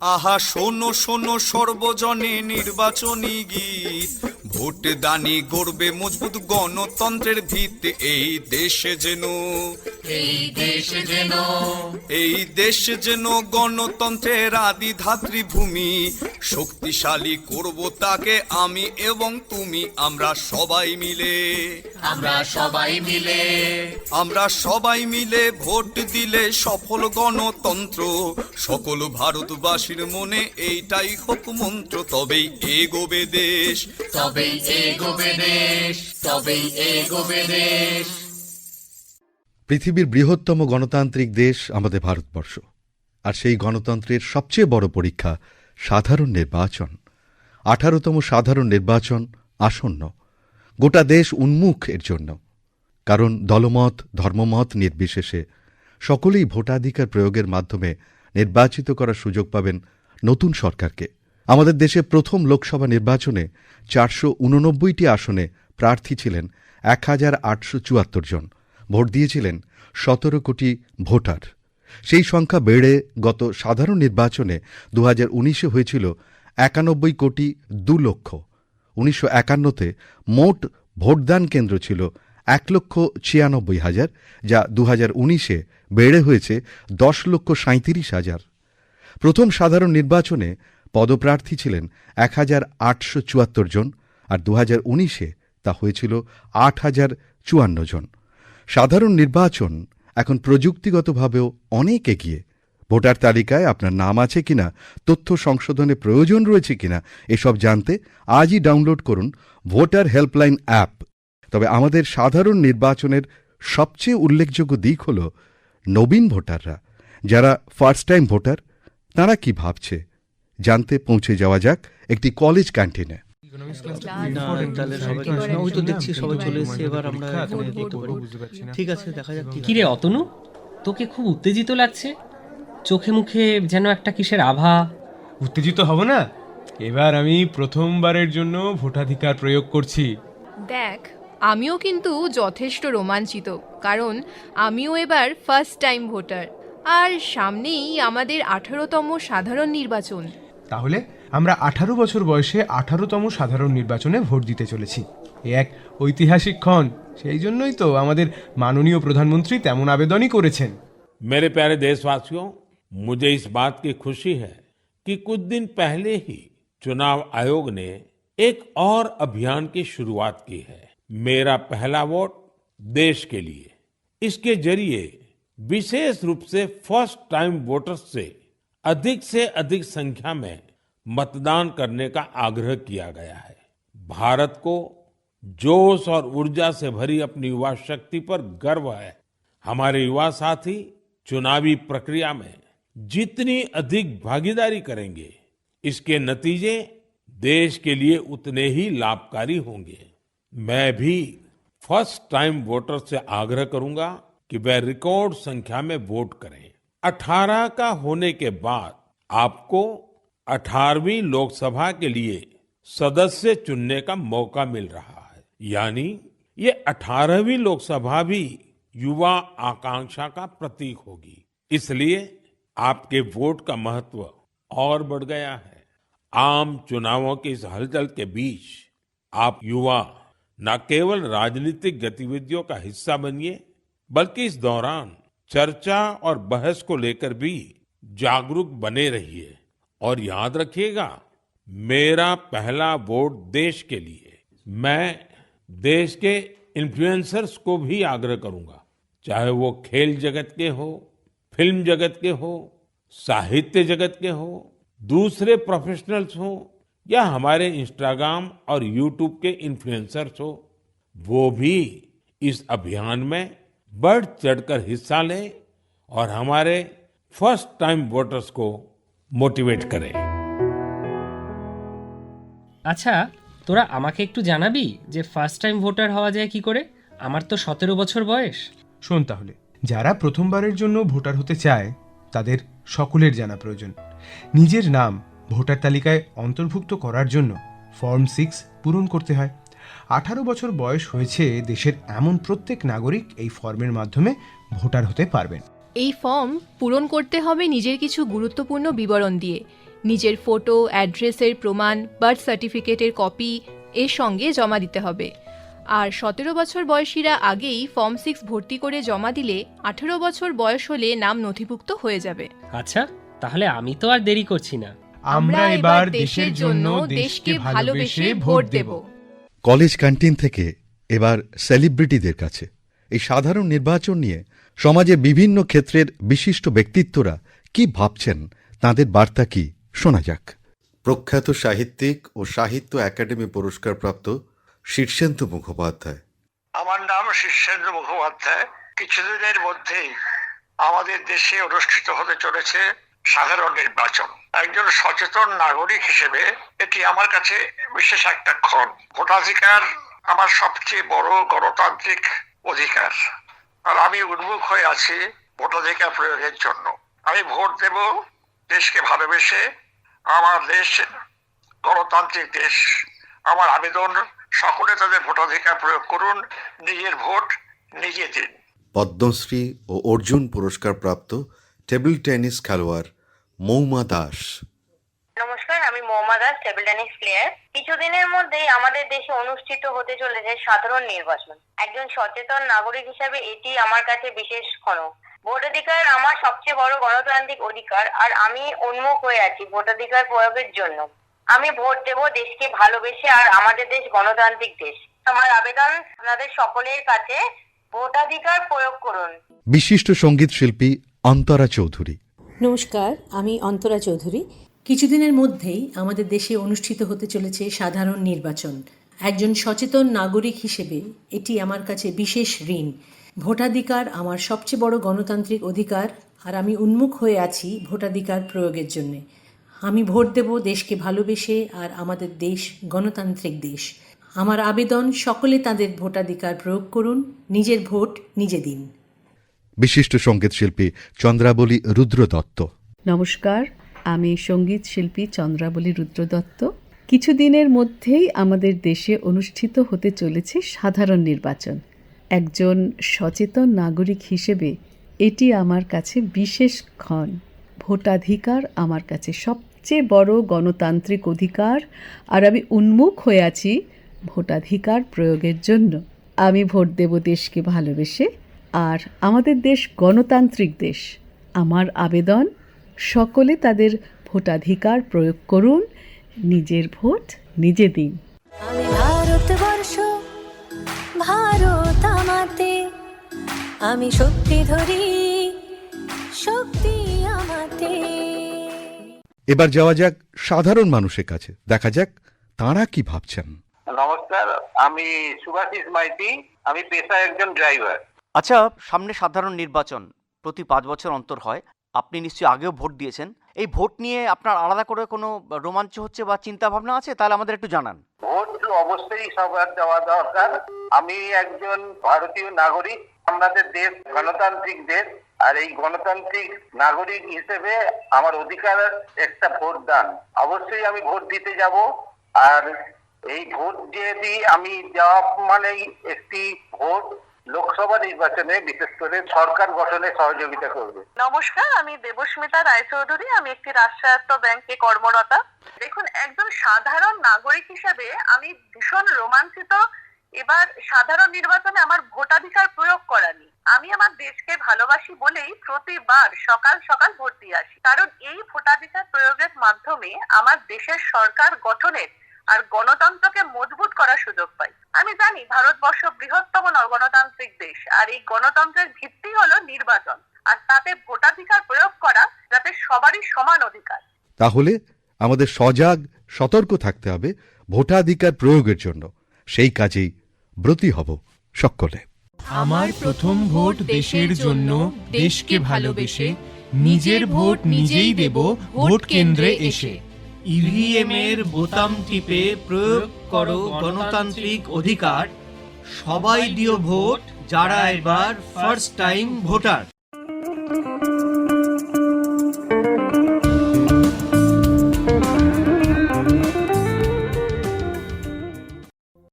আহা শোনো শোনো সর্বজনে নির্বাচনী গীত। ভোট দানি গড়বে মজবুত গণতন্ত্রের ভিত এই দেশে যেন এই দেশ যেন এই দেশ যেন গণতন্ত্রের আদি ধাত্রী ভূমি। শক্তিশালী করব তাকে আমি এবং তুমি আমরা সবাই মিলে। আমরা সবাই মিলে। আমরা সবাই মিলে ভোট দিলে সফল গণতন্ত্র। সকল ভারতবাসীর মনে এইটাই হোক মন্ত্র তবেই এগোবে দেশ। তবেই পৃথিবীর বৃহত্তম গণতান্ত্রিক দেশ আমাদের ভারতবর্ষ। আর সেই গণতন্ত্রের সবচেয়ে বড় পরীক্ষা সাধারণ নির্বাচন। আঠারোতম সাধারণ নির্বাচন আসন্ন। গোটা দেশ উন্মুখ এর জন্য। কারণ দলমত, ধর্মমত নির্বিশেষে সকলেই ভোটাধিকার প্রয়োগের মাধ্যমে নির্বাচিত করার সুযোগ পাবেন নতুন সরকারকে। আমাদের দেশে প্রথম লোকসভা নির্বাচনে চারশো উননব্বইটি আসনে প্রার্থী ছিলেন এক হাজার আটশো চুয়াত্তর জন। ভোট দিয়েছিলেন সতেরো কোটি ভোটার। সেই সংখ্যা বেড়ে গত সাধারণ নির্বাচনে দু হাজার উনিশে হয়েছিল একানব্বই কোটি দু লক্ষ। উনিশশো একান্নতে মোট ভোটদান কেন্দ্র ছিল এক লক্ষ ছিয়ানব্বই হাজার, যা দু হাজার উনিশে বেড়ে হয়েছে দশ লক্ষ সাঁত্রিশ হাজার। প্রথম সাধারণ নির্বাচনে পদপ্রার্থী ছিলেন এক হাজার আটশো চুয়াত্তর জন আর দু হাজার উনিশে তা হয়েছিল আট হাজার চুয়ান্ন জন। সাধারণ নির্বাচন এখন প্রযুক্তিগতভাবেও অনেক এগিয়ে। ভোটার তালিকায় আপনার নাম আছে কিনা, তথ্য সংশোধনে প্রয়োজন রয়েছে কিনা, এসব জানতে আজই ডাউনলোড করুন ভোটার হেল্পলাইন অ্যাপ। তবে আমাদের সাধারণ নির্বাচনের সবচেয়ে উল্লেখযোগ্য দিক হল নবীন ভোটাররা। যারা ফার্স্ট টাইম ভোটার, তারা কি ভাবছে? জানতে পৌঁছে যাওয়া যাক একটি কলেজ ক্যান্টিনে না তাহলে সবাই না, ওই তো দেখছি সবাই চলে এসেছে এবার আমরা এখানে করতে পারি ঠিক আছে দেখা যাক। কি কিরে অতনু? তোকে খুব উত্তেজিত লাগছে? চোখে মুখে যেন একটা কিসের আভা। উত্তেজিত হব না? এবার আমি প্রথমবারের জন্য ভোটাধিকার প্রয়োগ করছি। দেখ আমিও কিন্তু যথেষ্ট রোমাঞ্চিত কারণ আমিও এবার ফার্স্ট টাইম ভোটার আর সামনেই আমাদের আঠারোতম সাধারণ নির্বাচন। তাহলে আমরা আঠারো বছর বয়সে আঠারোতম সাধারণ নির্বাচনে ভোট দিতে চলেছি এ এক ঐতিহাসিক ক্ষণ সেই জন্যই তো আমাদের মাননীয় প্রধানমন্ত্রী তেমন আবেদনই করেছেন मेरे प्यारे देशवासियों मुझे इस बात की खुशी है कि कुछ दिन पहले ही चुनाव आयोग ने एक और अभियान की शुरुआत की है मेरा पहला वोट देश के लिए इसके जरिए विशेष रूप से फर्स्ट टाइम वोटर्स से अधिक से अधिक संख्या में मतदान करने का आग्रह किया गया है। भारत को जोश और ऊर्जा से भरी अपनी युवा शक्ति पर गर्व है। हमारे युवा साथी चुनावी प्रक्रिया में जितनी अधिक भागीदारी करेंगे, इसके नतीजे देश के लिए उतने ही लाभकारी होंगे। मैं भी फ़र्स्ट टाइम वोटर से आग्रह करूँगा कि वे रिकॉर्ड संख्या में वोट करें। 18 का होने के बाद आपको 18वीं लोकसभा के लिए सदस्य चुनने का मौका मिल रहा है। यानी ये 18वीं लोकसभा भी युवा आकांक्षा का प्रतीक होगी। इसलिए आपके वोट का महत्व और बढ़ गया है। आम चुनावों की इस हलचल के बीच आप युवा न केवल राजनीतिक गतिविधियों का हिस्सा बनिए, बल्कि इस दौरान चर्चा और बहस को लेकर भी जागरूक बने रहिए और याद रखिएगा, मेरा पहला वोट देश के लिए। मैं देश के इन्फ्लुएंसर्स को भी आग्रह करूँगा, चाहे वो खेल जगत के हो, फ़िल्म जगत के हो, साहित्य जगत के हो, दूसरे प्रोफेशनल्स हो, या हमारे इंस्टाग्राम और यूट्यूब के इन्फ्लुएंसर्स हो, वो भी इस अभियान में बढ़ चढ़कर हिस्सा लें और हमारे फर्स्ट टाइम वोटर्स को मोटिवेट करें আচ্ছা তোরা আমাকে একটু জানাবি যে ফার্স্ট টাইম ভোটার হওয়া যায় কি করে আমার তো সতেরো বছর বয়স শোন তাহলে যারা প্রথমবারের জন্য ভোটার হতে চায় তাদের সকলের জানা প্রয়োজন নিজের নাম ভোটার তালিকায় অন্তর্ভুক্ত করার জন্য ফর্ম সিক্স পূরণ করতে হয় আঠারো বছর বয়স হয়েছে দেশের এমন প্রত্যেক নাগরিক এই ফর্মের মাধ্যমে ভোটার হতে পারবেন। এই ফর্ম পূরণ করতে হবে নিজের কিছু গুরুত্বপূর্ণ বিবরণ দিয়ে। নিজের ফটো অ্যাড্রেসের প্রমাণ বার্থ সার্টিফিকেটের কপি এর সঙ্গে জমা দিতে হবে। আর সতেরো বছর বয়সীরা আগেই ফর্ম সিক্স ভর্তি করে জমা দিলে আঠেরো বছর বয়স হলে নাম নথিভুক্ত হয়ে যাবে। আচ্ছা তাহলে আমি তো আর দেরি করছি না। আমরা এবার দেশের জন্য দেশকে ভালোবেসে ভোট দেব। কলেজ ক্যান্টিন থেকে এবার সেলিব্রিটিদের কাছে। এই সাধারণ নির্বাচন নিয়ে সমাজের বিভিন্ন ক্ষেত্রের বিশিষ্ট ব্যক্তিত্বরা কি ভাবছেন তাদের বার্তা কি? শোনা যাক। প্রখ্যাত সাহিত্যিক ও সাহিত্য একাডেমি পুরস্কারপ্রাপ্ত শীর্ষেন্দু মুখোপাধ্যায়। আমার নাম শীর্ষেন্দ্র মুখোপাধ্যায়। কিছুদিনের মধ্যেই আমাদের দেশে অনুষ্ঠিত হতে চলেছে সাধারণ নির্বাচন একজন সচেতন নাগরিক হিসেবে এটি আমার কাছে বিশেষ একটা ক্ষণ। ভোটাধিকার আমার সবচেয়ে বড় গণতান্ত্রিক অধিকার। আর আমি উন্মুখ হয়ে আছি ভোটাধিকার প্রয়োগের জন্য। আমি ভোট দেব দেশকে ভালোবেসে। আমার দেশ গণতান্ত্রিক দেশ। আমার আবেদন, সকলে তাদের ভোটাধিকার প্রয়োগ করুন, নিজের ভোট, নিজে দিন। পদ্মশ্রী ও অর্জুন পুরস্কারপ্রাপ্ত টেবিল টেনিস খেলোয়াড় মৌমা দাস। নমস্কার আমি Mouma Das table tennis player কিছুদিনের মধ্যেই আমাদের দেশে অনুষ্ঠিত হতে চলেছে সাধারণ নির্বাচন। একজন সচেতন নাগরিক হিসাবে এটি আমার কাছে বিশেষ ক্ষণ ভোটাধিকার আমার সবচেয়ে বড় গণতান্ত্রিক অধিকার আর আমি উন্মুখ হয়ে আছি ভোটাধিকার প্রয়োগের জন্য। আমি ভোট দেব দেশকে ভালোবেসে আর আমাদের দেশ গণতান্ত্রিক দেশ। আমার আবেদন আপনাদের সকলের কাছে ভোটাধিকার প্রয়োগ করুন। বিশিষ্ট সংগীত শিল্পী অন্তরা চৌধুরী। নমস্কার, আমি অন্তরা চৌধুরী। কিছুদিনের মধ্যেই আমাদের দেশে অনুষ্ঠিত হতে চলেছে সাধারণ নির্বাচন। একজন সচেতন নাগরিক হিসেবে এটি আমার কাছে বিশেষ ঋণ। ভোটাধিকার আমার সবচেয়ে বড় গণতান্ত্রিক অধিকার, আর আমি উন্মুখ হয়ে আছি ভোটাধিকার প্রয়োগের জন্যে। আমি ভোট দেব দেশকে ভালোবেসে, আর আমাদের দেশ গণতান্ত্রিক দেশ। আমার আবেদন, সকলে তাদের ভোটাধিকার প্রয়োগ করুন, নিজের ভোট নিজে দিন। বিশিষ্ট সংগীত শিল্পী চন্দ্রাবলী রুদ্র দত্ত নমস্কার, আমি সংগীত শিল্পী চন্দ্রাবলী রুদ্র দত্ত কিছুদিনের মধ্যেই আমাদের দেশে অনুষ্ঠিত হতে চলেছে সাধারণ নির্বাচন। একজন সচেতন নাগরিক হিসেবে এটি আমার কাছে বিশেষ ক্ষণ। ভোটাধিকার আমার কাছে সবচেয়ে বড় গণতান্ত্রিক অধিকার, আর আমি উন্মুখ হয়ে আছি ভোটাধিকার প্রয়োগের জন্য। আমি ভোট দেব দেশকে ভালোবেসে আর আমাদের দেশ গণতান্ত্রিক দেশ। আমার আবেদন সকলে তাদের ভোটাধিকার প্রয়োগ করুন নিজের ভোট নিজে দিন। আমি ভারতবর্ষ ভারত আমাতে। আমি শক্তি ধরি শক্তি আমাতে। এবার যাওয়া যাক সাধারণ মানুষের কাছে। দেখা যাক তাঁরা কি ভাবছেন। নমস্কার আমি সুভাষিস মাইতি। আমি পেশায় একজন ড্রাইভার। আচ্ছা সামনে সাধারণ নির্বাচন প্রতি পাঁচ বছর অন্তর হয়। আপনি নিশ্চয়ই আগেও ভোট দিয়েছেন। এই ভোট নিয়ে আপনার আলাদা করে কোনো রোমাঞ্চ হচ্ছে বা চিন্তা ভাবনা আছে? তাহলে আমাদের একটু জানান। ভোট অবশ্যই সবার দেওয়া দরকার। আমি একজন ভারতীয় নাগরিক, আমাদের দেশ গণতান্ত্রিক দেশ, আর এই গণতান্ত্রিক নাগরিক হিসেবে আমার অধিকার একটা ভোট দান অবশ্যই আমি ভোট দিতে যাব, আর এই ভোট যে দিই আমি দেওয়া মানেই একটি ভোট লোকসভা নির্বাচনে, বিশেষ করে সরকার গঠনে সহযোগিতা করবে। নমস্কার, আমি দেবস্মিতা রায়চৌধুরী, আমি একটি রাষ্ট্রায়ত্ত ব্যাংকে কর্মরতা। দেখুন, একজন সাধারণ নাগরিক হিসেবে আমি ভীষণ রোমাঞ্চিত, এবার সাধারণ নির্বাচনে আমার ভোটাধিকার প্রয়োগ করানি আমি আমার দেশকে ভালোবাসি বলেই প্রতিবার সকাল সকাল ভোট দিয়ে আসি। কারণ এই ভোটাধিকার প্রয়োগের মাধ্যমে আমার দেশের সরকার গঠনের আর গণতন্ত্রকে মজবুত করার সুযোগ পাই। আমি জানি ভারতবর্ষ বৃহত্তম গণতান্ত্রিক দেশ আর এই গণতন্ত্রের ভিত্তি হলো নির্বাচন আর তাতে ভোটাধিকার প্রয়োগ করা যাতে সবারই সমান অধিকার। তাহলে আমাদের সজাগ সতর্ক থাকতে হবে ভোটাধিকার প্রয়োগের জন্য। সেই কাজেই ব্রতী হব সকলে। আমার প্রথম ভোট দেশের জন্য দেশকে ভালোবেসে নিজের ভোট নিজেই দেব ভোট কেন্দ্রে এসে। ইভিএম এর বোতাম টিপে প্রয়োগ করো গণতান্ত্রিক অধিকার। সবাই দিও ভোট, যারা এবার ফার্স্ট টাইম ভোটার।